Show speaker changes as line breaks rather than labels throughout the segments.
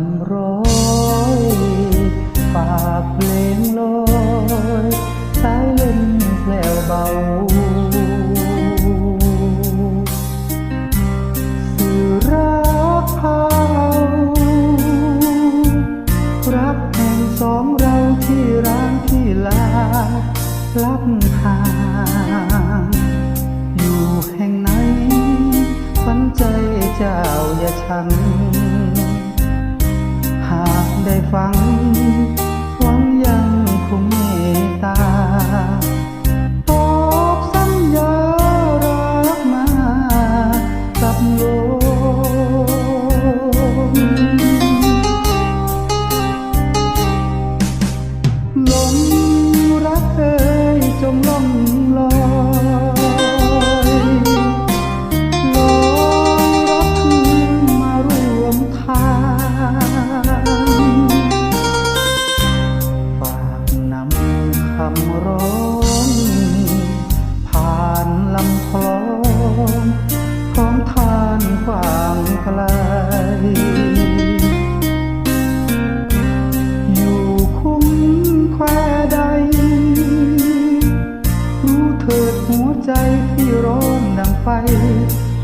ำร้อยปากเพลงลอยสายเล่นแผลวเบา สื่อรักเขารักแห่งสองเราที่ร้างที่ลาลับทางอยู่แห่งไหนฝันใจเจ้าอย่าชัง quang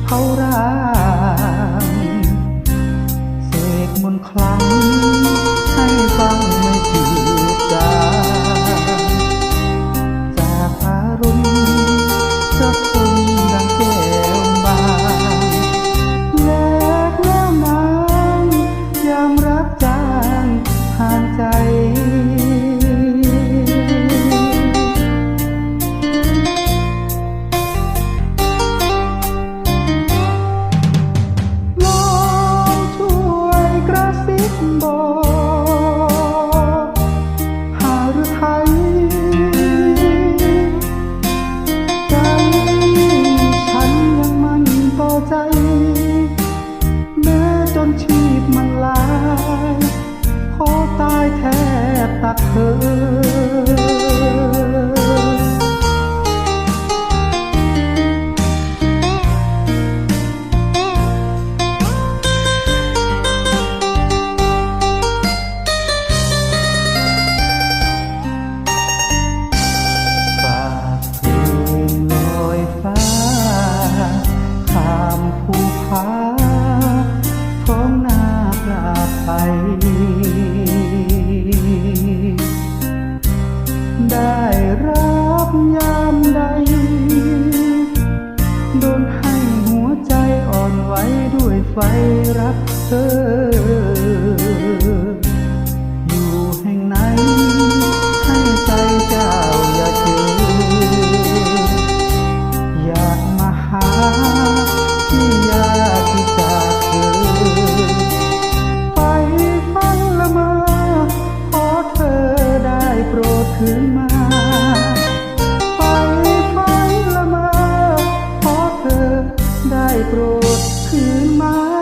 เผาร่างเสกมนคลัง บตักเธ ไครรักเธอ รธคืนมา